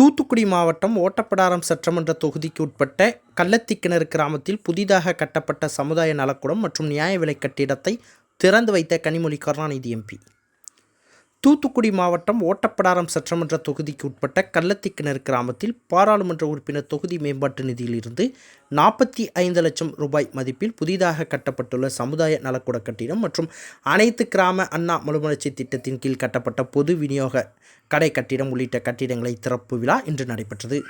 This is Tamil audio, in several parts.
தூத்துக்குடி மாவட்டம் ஓட்டப்படாரம் சட்டமன்ற தொகுதிக்கு உட்பட்ட கள்ளத்திக்கிணறு கிராமத்தில் புதிதாக கட்டப்பட்ட சமுதாய நலக்குடம் மற்றும் நியாய விலைக் கட்டிடத்தை திறந்து வைத்த கனிமொழி கருணாநிதி எம்பி. தூத்துக்குடி மாவட்டம் ஓட்டப்படாரம் சட்டமன்ற தொகுதிக்கு உட்பட்ட கள்ளத்திக்கிணறு கிராமத்தில் பாராளுமன்ற உறுப்பினர் தொகுதி மேம்பாட்டு நிதியிலிருந்து நாற்பத்தி ஐந்து லட்சம் ரூபாய் மதிப்பில் புதிதாக கட்டப்பட்டுள்ள சமுதாய நலக்கூட கட்டிடம் மற்றும் அனைத்து கிராம அண்ணா மறுமலர்ச்சி திட்டத்தின் கீழ் கட்டப்பட்ட பொது விநியோக கடை கட்டிடம் உள்ளிட்ட கட்டிடங்களை திறப்பு விழா இன்று நடைபெற்றது.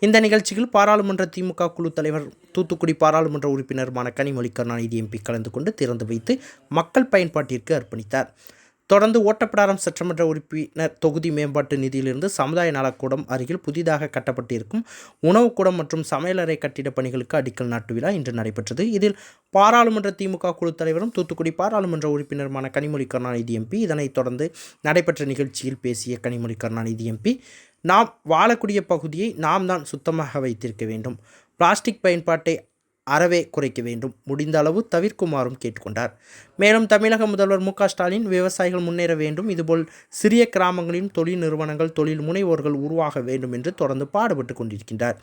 இந்த நிகழ்ச்சியில் பாராளுமன்ற திமுக குழு தலைவர் தூத்துக்குடி பாராளுமன்ற உறுப்பினருமான கனிமொழி கருணாநிதி எம்பி கலந்து கொண்டு திறந்து வைத்து மக்கள் பயன்பாட்டிற்கு அர்ப்பணித்தார். தொடர்ந்து ஓட்டப்பிடாரம் சட்டமன்ற உறுப்பினர் தொகுதி மேம்பாட்டு நிதியிலிருந்து சமுதாய நலக்கூடம் அருகில் புதிதாக கட்டப்பட்டிருக்கும் உணவுக்கூடம் மற்றும் சமையலறை கட்டிட பணிகளுக்கு அடிக்கல் நாட்டு விழா இன்று நடைபெற்றது. இதில் பாராளுமன்ற திமுக குழு தலைவரும் தூத்துக்குடி பாராளுமன்ற உறுப்பினருமான கனிமொழி கருணாநிதி எம்பி இதனைத் தொடர்ந்து நடைபெற்ற நிகழ்ச்சியில் பேசிய கனிமொழி கருணாநிதி எம்பி நாம் வாழக்கூடிய பகுதியை நாம் தான் சுத்தமாக வைத்திருக்க வேண்டும். பிளாஸ்டிக் பயன்பாட்டை அறவே குறைக்க வேண்டும். முடிந்த அளவு தவிர்க்குமாறும் கேட்டுக்கொண்டார். மேலும் தமிழக முதல்வர் மு ஸ்டாலின் விவசாயிகள் முன்னேற வேண்டும். இதுபோல் சிறிய கிராமங்களின் தொழில் நிறுவனங்கள் தொழில் முனைவோர்கள் உருவாக வேண்டும் என்று தொடர்ந்து பாடுபட்டு கொண்டிருக்கின்றார்.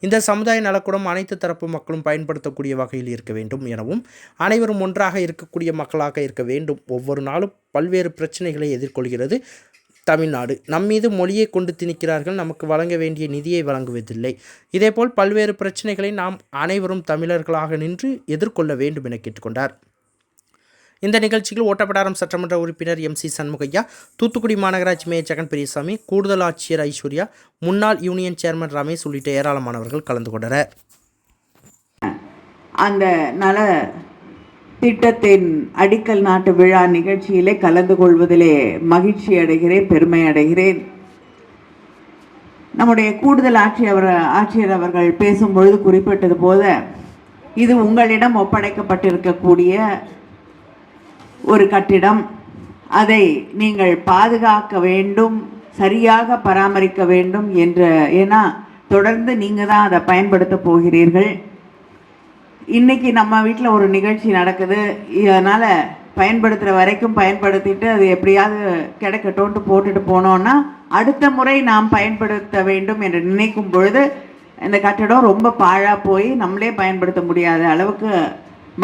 இந்த சமுதாய நலக்கூடம் அனைத்து தரப்பு மக்களும் பயன்படுத்தக்கூடிய வகையில் இருக்க வேண்டும் எனவும் அனைவரும் ஒன்றாக இருக்கக்கூடிய மக்களாக இருக்க வேண்டும். ஒவ்வொரு நாளும் பல்வேறு பிரச்சனைகளை எதிர்கொள்கிறது. தமிழ்நாடு. நம்மீது மொழியை கொண்டு திணிக்கிறார்கள் நமக்கு வழங்க வேண்டிய நிதியை வழங்குவதில்லை. இதேபோல் பல்வேறு பிரச்சனைகளை நாம் அனைவரும் தமிழர்களாக நின்று எதிர்கொள்ள வேண்டும் என கேட்டுக்கொண்டார். இந்த நிகழ்ச்சியில் ஓட்டப்படாரம் சட்டமன்ற உறுப்பினர் எம் சி சண்முகையா தூத்துக்குடி மாநகராட்சி மேயர் ஜெகன் பெரியசாமி கூடுதல் ஆட்சியர் ஐஸ்வர்யா முன்னாள் யூனியன் சேர்மன் ரமேஷ் உள்ளிட்ட ஏராளமானவர்கள் கலந்து கொண்டனர். அந்த நல திட்டத்தின் அடிக்கல் நாட்டு விழா நிகழ்ச்சியிலே கலந்து கொள்வதிலே மகிழ்ச்சி அடைகிறேன் பெருமை அடைகிறேன். நம்முடைய கூடுதல் ஆட்சியவர் ஆட்சியர் அவர்கள் பேசும்பொழுது குறிப்பிட்டது போல இது உங்களிடம் ஒப்படைக்கப்பட்டிருக்கக்கூடிய ஒரு கட்டிடம். அதை நீங்கள் பாதுகாக்க வேண்டும் சரியாக பராமரிக்க வேண்டும் என்ற ஏன்னா தொடர்ந்து நீங்கள் தான் அதை பயன்படுத்த போகிறீர்கள். இன்றைக்கி நம்ம வீட்டில் ஒரு நிகழ்ச்சி நடக்குது. அதனால் பயன்படுத்துகிற வரைக்கும் பயன்படுத்திட்டு அது எப்படியாவது கிடைக்கட்டோன்ட்டு போட்டுட்டு போனோன்னா அடுத்த முறை நாம் பயன்படுத்த வேண்டும் என்று நினைக்கும் பொழுது இந்த கட்டடம் ரொம்ப பாழாக போய் நம்மளே பயன்படுத்த முடியாத அளவுக்கு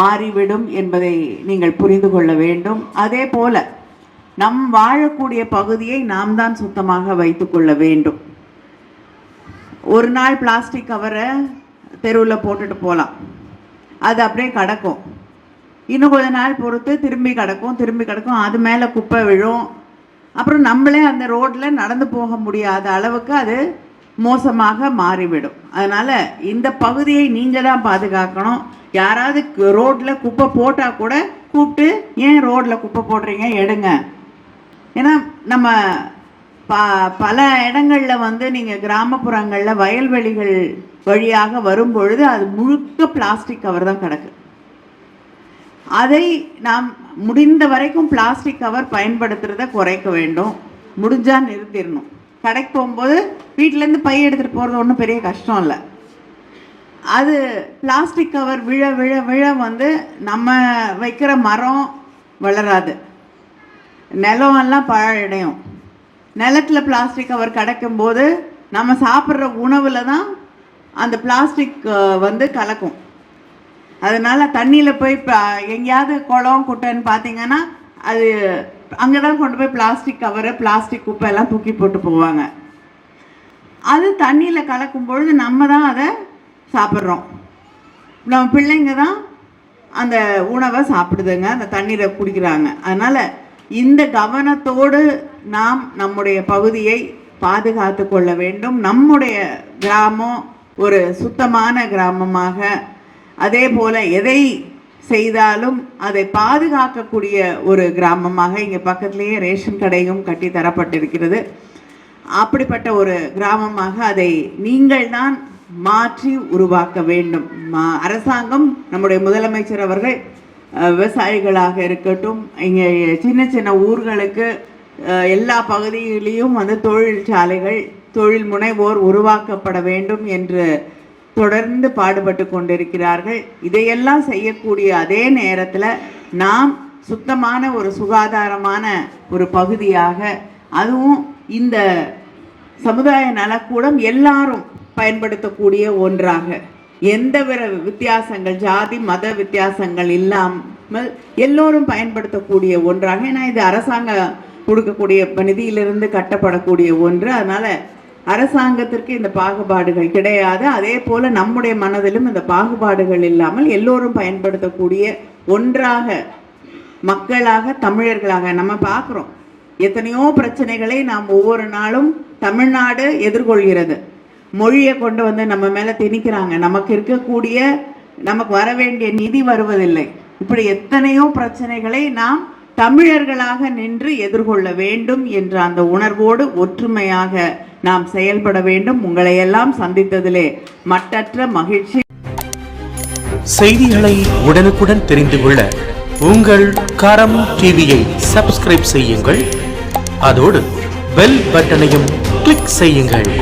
மாறிவிடும் என்பதை நீங்கள் புரிந்து கொள்ள வேண்டும். அதே போல் நம் வாழக்கூடிய பகுதியை நாம் தான் சுத்தமாக வைத்துக்கொள்ள வேண்டும். ஒரு நாள் பிளாஸ்டிக் கவரை தெருவில் போட்டுட்டு போகலாம் அது அப்படியே கிடக்கும். இன்னும் கொஞ்ச நாள் பொறுத்து திரும்பி கிடக்கும் திரும்பி கிடக்கும். அது மேலே குப்பை விழும். அப்புறம் நம்மளே அந்த ரோட்டில் நடந்து போக முடியாத அளவுக்கு அது மோசமாக மாறிவிடும். அதனால் இந்த பகுதியை நீங்கள் தான் பாதுகாக்கணும். யாராவது ரோட்டில் குப்பை போட்டால் கூட கூப்பிட்டு ஏன் ரோட்டில் குப்பை போடுறீங்க? எடுங்க. ஏன்னா நம்ம ப பல இடங்களில் வந்து நீங்கள் கிராமப்புறங்களில் வயல்வெளிகள் வழியாக வரும்பொழுது அது முழுக்க பிளாஸ்டிக் கவர் தான் கிடக்கு. அதை நாம் முடிந்த வரைக்கும் பிளாஸ்டிக் கவர் பயன்படுத்துறத குறைக்க வேண்டும். முடிஞ்சா நிறுத்திடணும். கடைக்கு போகும்போது வீட்டிலேருந்து பை எடுத்துகிட்டு போகிறது ஒன்றும் பெரிய கஷ்டம் இல்லை. அது பிளாஸ்டிக் கவர் விழ விழ விழ வந்து நம்ம வைக்கிற மரம் வளராது. நிலம் எல்லாம் பழடையும். நிலத்தில் பிளாஸ்டிக் கவர் கிடைக்கும்போது நம்ம சாப்பிட்ற உணவில் தான் அந்த பிளாஸ்டிக் வந்து கலக்கும். அதனால் தண்ணியில் போய் ப- எங்கேயாவது குளம் குட்டைன்னு பார்த்தீங்கன்னா அது அங்கே தான் கொண்டு போய் பிளாஸ்டிக் கவரு பிளாஸ்டிக் குப்பை எல்லாம் தூக்கி போட்டு போவாங்க. அது தண்ணியில் கலக்கும் பொழுது நம்ம தான் அதை சாப்பிட்றோம். நம்ம பிள்ளைங்க தான் அந்த உணவை சாப்பிடுதுங்க அந்த தண்ணீரை குடிக்கிறாங்க. அதனால் இந்த கவனத்தோடு நாம் நம்முடைய பகுதியை பாதுகாத்து கொள்ள வேண்டும். நம்முடைய கிராமம் ஒரு சுத்தமான கிராமமாக அதே போல் எதை செய்தாலும் அதை பாதுகாக்கக்கூடிய ஒரு கிராமமாக இங்கே பக்கத்திலேயே ரேஷன் கடையும் கட்டி தரப்பட்டிருக்கிறது. அப்படிப்பட்ட ஒரு கிராமமாக அதை நீங்கள் தான் மாற்றி உருவாக்க வேண்டும். மா- அரசாங்கம் நம்முடைய முதலமைச்சர் அவர்கள் விவசாயிகளாக இருக்கட்டும் இங்கே சின்ன சின்ன ஊர்களுக்கு எல்லா பகுதியிலையும் வந்து தொழிற்சாலைகள் தொழில் முனைவோர் உருவாக்கப்பட வேண்டும் என்று தொடர்ந்து பாடுபட்டு கொண்டிருக்கிறார்கள். இதையெல்லாம் செய்யக்கூடிய அதே நேரத்தில் நாம் சுத்தமான ஒரு சுகாதாரமான ஒரு பகுதியாக அதுவும் இந்த சமுதாய நலக்கூடம் எல்லாரும் பயன்படுத்தக்கூடிய ஒன்றாக. எந்த வித்தியாசங்கள் ஜாதி மத வித்தியாசங்கள் இல்லாமல் எல்லோரும் பயன்படுத்தக்கூடிய ஒன்றாக ஏன்னா இது அரசாங்கம் கொடுக்கக்கூடிய நிதியிலிருந்து கட்டப்படக்கூடிய ஒன்று. அதனால அரசாங்கத்திற்கு இந்த பாகுபாடுகள் கிடையாது. அதே போல நம்முடைய மனதிலும் இந்த பாகுபாடுகள் இல்லாமல் எல்லோரும் பயன்படுத்தக்கூடிய ஒன்றாக மக்களாக தமிழர்களாக நம்ம பார்க்குறோம். எத்தனையோ பிரச்சனைகளை நாம் ஒவ்வொரு நாளும் தமிழ்நாடு எதிர்கொள்கிறது. மொழியை கொண்டு வந்து நம்ம மேலே திணிக்கிறாங்க. நமக்கு இருக்கக்கூடிய நமக்கு வர வேண்டிய நிதி வருவதில்லை. இப்படி எத்தனையோ பிரச்சனைகளை நாம் தமிழர்களாக நின்று எதிர்கொள்ள வேண்டும் என்ற அந்த உணர்வோடு ஒற்றுமையாக நாம் செயல்பட வேண்டும். உங்களையெல்லாம் சந்தித்ததிலே மட்டற்ற மகிழ்ச்சி. செய்திகளை உடனுக்குடன் தெரிந்து கொள்ள உங்கள் கரம் டிவியை சப்ஸ்கிரைப் செய்யுங்கள். அதோடு பெல் பட்டனையும் கிளிக் செய்யுங்கள்.